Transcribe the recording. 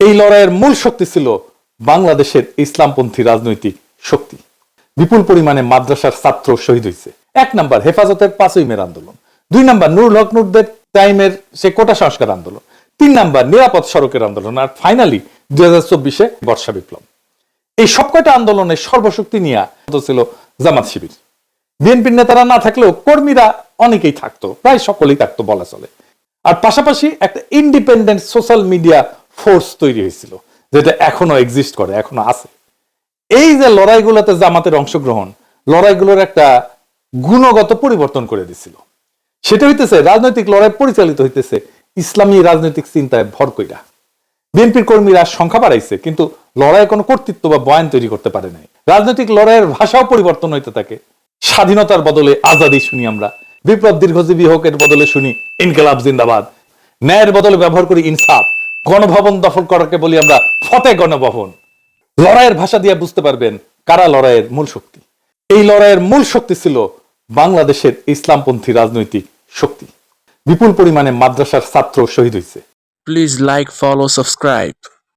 এই লড়াইয়ের মূল শক্তি ছিল বাংলাদেশের ইসলামপন্থী রাজনৈতিক শক্তি। বিপুল পরিমাণে মাদ্রাসার ছাত্র শহীদ হয়েছে। এক নাম্বার হেফাজতের পাঁচই মের আন্দোলন। দুই নাম্বার নুরুল হক নুরদের টাইমের সে কোটা সংস্কার আন্দোলন। তিন নাম্বার নিরাপদ সড়কের আন্দোলন আর ফাইনালি দুই হাজার চব্বিশে বর্ষা বিপ্লব। এই সবকটা আন্দোলনের সর্বশক্তি নিয়ে ছিল জামাত শিবির। বিএনপির নেতারা না থাকলেও কর্মীরা অনেকেই থাকতো, প্রায় সকলেই থাকতো বলা চলে। আর পাশাপাশি একটা ইন্ডিপেন্ডেন্ট সোশ্যাল মিডিয়া ফোর্স তৈরি হয়েছিল, যেটা এখনও এক্সিস্ট করে, এখনও আছে। এই যে লড়াইগুলোতে জামাতের অংশগ্রহণ, লড়াইগুলোর একটা গুণগত পরিবর্তন করে দিছিল। সেটা হইতেছে, রাজনৈতিক লড়াই পরিচালিত হইতেছে, ইসলামী রাজনৈতিক চিন্তায় ভর কইরা। বিএনপির কর্মীরা সংখ্যা বাড়াইছে, কিন্তু লড়াইয়ে কোনো কর্তৃত্ব বা বয়ান তৈরি করতে পারে নাই। রাজনৈতিক লড়াইয়ের ভাষাও পরিবর্তন হইতে থাকে। স্বাধীনতার বদলে আজাদি শুনি আমরা, বিপ্লব দীর্ঘজীবী হোক এর বদলে শুনি ইনকেলাব জিন্দাবাদ। ন্যায়ের বদলে ব্যবহার করি ইনসাফ। গণভবন দখল করাকে বলি আমরা ফতে গণভবন। লড়াইয়ের ভাষা দিয়ে বুঝতে পারবেন কারা লড়াইয়ের মূল শক্তি। এই লড়াইয়ের মূল শক্তি ছিল বাংলাদেশের ইসলামপন্থী রাজনৈতিক শক্তি। বিপুল পরিমাণে মাদ্রাসার ছাত্র শহীদ হয়েছে প্লিজ লাইক ফলো subscribe.